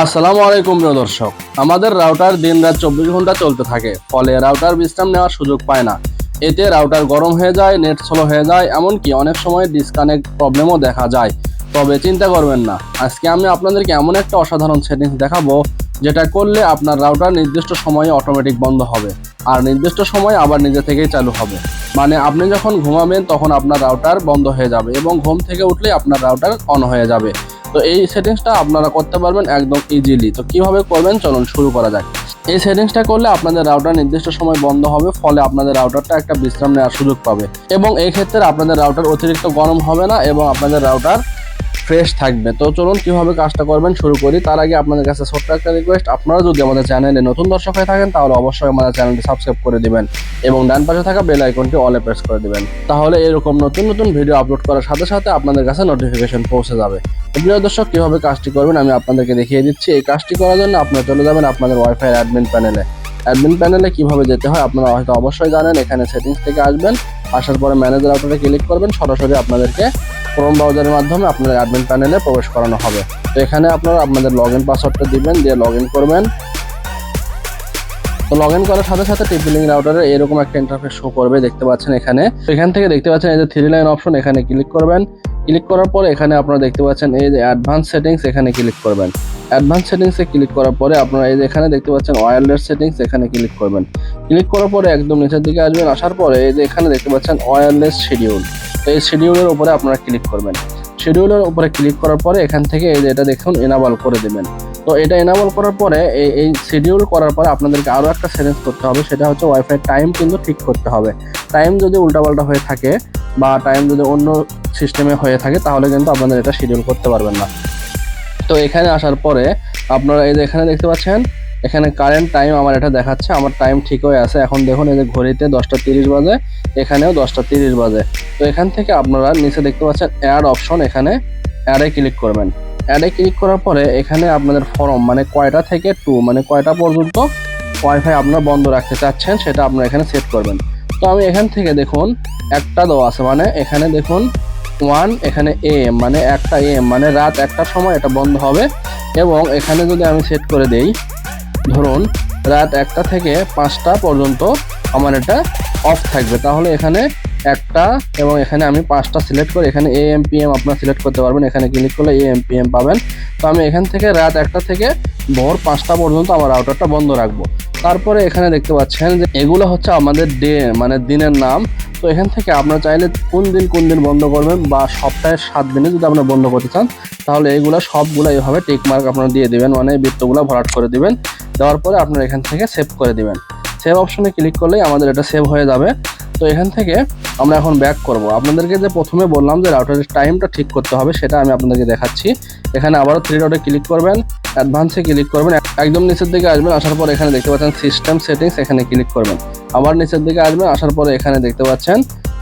আসসালামু আলাইকুম প্রিয় দর্শক। আমাদের রাউটার দিন রাত চব্বিশ ঘণ্টা চলতে থাকে, ফলে রাউটার বিশ্রাম নেওয়ার সুযোগ পায় না। এতে রাউটার গরম হয়ে যায়, নেট স্লো হয়ে যায়, এমনকি অনেক সময় ডিসকানেক্ট প্রবলেমও দেখা যায়। তবে চিন্তা করবেন না, আজকে আমি আপনাদেরকে এমন একটা অসাধারণ সেটিংস দেখাবো, যেটা করলে আপনার রাউটার নির্দিষ্ট সময়ে অটোমেটিক বন্ধ হবে, আর নির্দিষ্ট সময় আবার নিজে থেকেই চালু হবে। মানে আপনি যখন ঘুমাবেন, তখন আপনার রাউটার বন্ধ হয়ে যাবে এবং ঘুম থেকে উঠলে আপনার রাউটার অন হয়ে যাবে। তো এই সেটিংসটা আপনারা করতে পারবেন একদম ইজিলি তো কীভাবে করবেন? চলুন শুরু করা যাক। এই সেটিংসটা করলে আপনাদের রাউটার নির্দিষ্ট সময় বন্ধ হবে, ফলে আপনাদের রাউটারটা একটা বিশ্রাম নেওয়ার সুযোগ পাবে। এবং এই ক্ষেত্রে আপনাদের রাউটার অতিরিক্ত গরম হবে না এবং আপনাদের রাউটার ফ্রেশ থাকবে। তো চলুন কীভাবে কাজটা করবেন শুরু করি। তার আগে আপনাদের কাছে ছোট্ট একটা রিকোয়েস্ট আপনারা যদি আমাদের চ্যানেলে নতুন দর্শক হয়ে থাকেন, তাহলে অবশ্যই আমাদের চ্যানেলটি সাবস্ক্রাইব করে দিবেন এবং ডান পাশে থাকা বেল আইকনটি অলে প্রেস করে দিবেন। তাহলে এরকম নতুন নতুন ভিডিও আপলোড করার সাথে সাথে আপনাদের কাছে নোটিফিকেশন পৌঁছে যাবে। প্রিয় দর্শক, কীভাবে কাজটি করবেন আমি আপনাদেরকে দেখিয়ে দিচ্ছি। এই কাজটি করার জন্য আপনারা চলে যাবেন আপনাদের ওয়াইফাই অ্যাডমিন প্যানেলে অ্যাডমিন প্যানেলে কীভাবে যেতে হয় আপনারা হয়তো অবশ্যই জানেন, এখানে সেটিংস থেকে আসবেন, আসার পরে ম্যানেজার আউটারে ক্লিক করবেন, সরাসরি আপনাদেরকে ক্রোম ব্রাউজারের মাধ্যমে আপনার অ্যাডমিন প্যানেলে প্রবেশ করানো হবে। তো এখানে আপনারা আপনাদের লগ ইন পাসওয়ার্ডটা দিবেন, দিয়ে লগ ইন করবেন। তো লগ ইন করার সাথে সাথে টিপিলিং রাউটারে এরকম একটা ইন্টারফেস শো করবে, দেখতে পাচ্ছেন এখানে। এখান থেকে দেখতে পাচ্ছেন এই যে থ্রি লাইন অপশন এখানে ক্লিক করবেন। ক্লিক করার পরে এখানে আপনারা দেখতে পাচ্ছেন এই যে অ্যাডভান্স সেটিংস এখানে ক্লিক করবেন। অ্যাডভান্স সেটিংসে ক্লিক করার পরে আপনারা এই যে এখানে দেখতে পাচ্ছেন ওয়্যারলেস সেটিংস এখানে ক্লিক করবেন। ক্লিক করার পরে একদম নিচের দিকে আসবেন, আসার পরে এই যে এখানে দেখতে পাচ্ছেন ওয়্যারলেস শিডিউল। এই শিডিউলের উপরে আপনারা ক্লিক করবেন। শিডিউলের উপরে ক্লিক করার পরে এখান থেকে এই যে এটা দেখুন এনাবল করে দেবেন। তো এটা এনাবল করার পরে এই এই শিডিউল করার পরে আপনাদেরকে আরও একটা সেটিংস করতে হবে, সেটা হচ্ছে ওয়াইফাই টাইম কিন্তু ঠিক করতে হবে। টাইম যদি উল্টাপাল্টা হয়ে থাকে বা টাইম যদি অন্য সিস্টেমে হয়ে থাকে, তাহলে কিন্তু আপনাদের এটা শিডিউল করতে পারবেন না। তো এখানে আসার পরে আপনারা এই যে এখানে দেখতে পাচ্ছেন, এখানে কারেন্ট টাইম আমার এটা দেখাচ্ছে, আমার টাইম ঠিক হয়ে আছে। এখন দেখুন এই যে ঘড়িতে দশটা তিরিশ বাজে, এখানেও দশটা তিরিশ বাজে। তো এখান থেকে আপনারা নিচে দেখতে পাচ্ছেন অ্যাড অপশন এখানে অ্যাডে ক্লিক করবেন। অ্যাডে ক্লিক করার পরে এখানে আপনাদের ফর্ম মানে কয়টা থেকে টু মানে কয়টা পর্যন্ত ওয়াইফাই আপনারা বন্ধ রাখতে চাচ্ছেন, সেটা আপনারা এখানে সেট করবেন। তো আমি এখান থেকে দেখুন, একটা দেওয়া আছে মানে এখানে দেখুন ওয়ান এখানে এম মানে একটা এম মানে রাত একটার সময় এটা বন্ধ হবে। এবং এখানে যদি আমি সেট করে দেই, ধরুন রাত একটা থেকে পাঁচটা পর্যন্ত আমার এটা অফ থাকবে। তাহলে এখানে একটা এবং এখানে আমি পাঁচটা সিলেক্ট করে এখানে এ এম পি এম আপনার সিলেক্ট করতে পারবেন। এখানে ক্লিক করলে এ এম পি এম পাবেন। তো আমি এখান থেকে রাত একটা থেকে ভোর পাঁচটা পর্যন্ত আমার রাউটারটা বন্ধ রাখব। তারপরে এখানে দেখতে পাচ্ছেন যে এগুলো হচ্ছে আমাদের ডে মানে দিনের নাম। তো এখান থেকে আপনারা চাইলে কোন দিন কোন দিন বন্ধ করবেন বা সপ্তাহে সাত দিনে যদি আপনারা বন্ধ করতে চান, তাহলে এইগুলো সবগুলো এইভাবে টেকমার্ক আপনারা দিয়ে দেবেন মানে বৃত্তগুলো ভরাট করে দেবেন। দেওয়ার পরে আপনারা এখান থেকে সেভ করে দেবেন। সেভ অপশনে ক্লিক করলেই আমাদের এটা সেভ হয়ে যাবে। তো এখান থেকে আমরা এখন ব্যাক করব। আপনাদেরকে যে প্রথমে বললাম যে রাউটারের টাইমটা ঠিক করতে হবে, সেটা আমি আপনাদেরকে দেখাচ্ছি। এখানে আবারও থ্রি ডটে ক্লিক করবেন অ্যাডভান্সে ক্লিক করবেন, একদম নিচের দিকে আসবেন, আসার পর এখানে দেখতে পাচ্ছেন সিস্টেম সেটিংস এখানে ক্লিক করবেন। আবার নিচের দিকে আসবেন, আসার পরে এখানে দেখতে পাচ্ছেন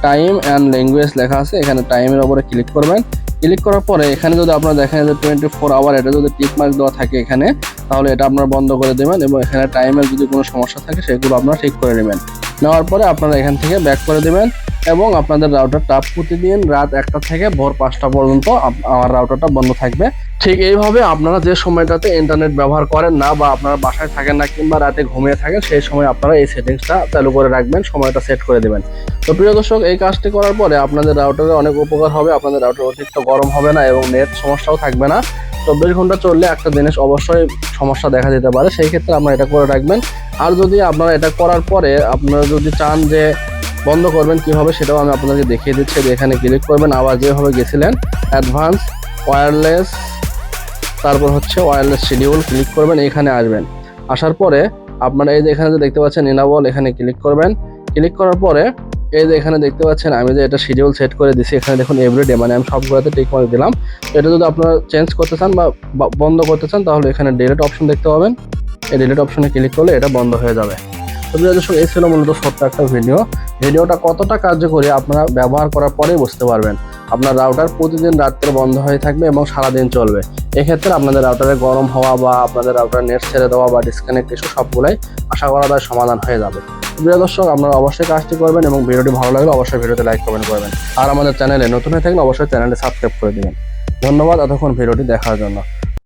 টাইম অ্যান্ড ল্যাঙ্গুয়েজ লেখা আছে, এখানে টাইমের ওপরে ক্লিক করবেন। ক্লিক করার পরে এখানে যদি আপনারা দেখেন যে টোয়েন্টি ফোর আওয়ার এটা যদি টিক মার্ক দেওয়া থাকে এখানে, তাহলে এটা আপনারা বন্ধ করে দেবেন এবং এখানে টাইমের যদি কোনো সমস্যা থাকে, সেগুলো আপনারা ঠিক করে নেবেন। নেওয়ার পরে আপনারা এখান থেকে ব্যাক করে দেবেন এবং আপনাদের রাউটারটা প্রতিদিন রাত একটা থেকে ভোর পাঁচটা পর্যন্ত আমার রাউটারটা বন্ধ থাকবে। ঠিক এইভাবে আপনারা যে সময়টাতে ইন্টারনেট ব্যবহার করেন না বা আপনারা বাসায় থাকেন না কিংবা রাতে ঘুমিয়ে থাকেন, সেই সময় আপনারা এই সেটিংসটা চালু করে রাখবেন, সময়টা সেট করে দেবেন। তো প্রিয় দর্শক, এই কাজটি করার পরে আপনাদের রাউটারে অনেক উপকার হবে, আপনাদের রাউটার অতিরিক্ত গরম হবে না এবং নেট সমস্যাও থাকবে না। চব্বিশ ঘণ্টা চললে একটা জিনিস অবশ্যই সমস্যা দেখা দিতে পারে, সেই ক্ষেত্রে আপনারা এটা করে রাখবেন। আর যদি আপনারা এটা করার পরে আপনারা যদি চান যে বন্ধ করবেন কীভাবে, সেটাও আমি আপনাদেরকে দেখিয়ে দিচ্ছি। যে এখানে ক্লিক করবেন, আবার যেভাবে গেছিলেন অ্যাডভান্স ওয়্যারলেস তারপর হচ্ছে ওয়্যারলেস শিডিউল ক্লিক করবেন, এখানে আসবেন। আসার পরে আপনারা এই যে এখানে যে দেখতে পাচ্ছেন ইনাবল এখানে ক্লিক করবেন। ক্লিক করার পরে এই যে এখানে দেখতে পাচ্ছেন, আমি যে এটা শিডিউল সেট করে দিছি, এখানে দেখুন এভরিডে মানে আমি সবগুলোতে টিক মার্ক দিলাম। এটা যদি আপনারা চেঞ্জ করতে চান বা বন্ধ করতে চান, তাহলে এখানে ডিলেট অপশন দেখতে পাবেন। এই ডিলেট অপশনে ক্লিক করলে এটা বন্ধ হয়ে যাবে। তো দর্শক, এই ছিল মূলত ছোট্ট একটা ভিডিও ভিডিওটা কতটা কার্যকরী আপনারা ব্যবহার করার পরেই বুঝতে পারবেন। আপনার রাউটার প্রতিদিন রাত্রে বন্ধ হয়ে থাকবে এবং সারাদিন চলবে। এক্ষেত্রে আপনাদের রাউটারে গরম হওয়া বা আপনাদের রাউটার নেট ছেড়ে দেওয়া বা ডিসকানেক্ট ইস্যু সবগুলাই আশা করা যায় সমাধান হয়ে যাবে। প্রিয় দর্শক, আপনারা অবশ্যই কাজটি করবেন এবং ভিডিওটি ভালো লাগলে অবশ্যই ভিডিওতে লাইক কমেন্ট করবেন। আর আমাদের চ্যানেলে নতুন হয়ে থাকলে অবশ্যই চ্যানেলটি সাবস্ক্রাইব করে দেবেন। ধন্যবাদ, এতক্ষণ ভিডিওটি দেখার জন্য।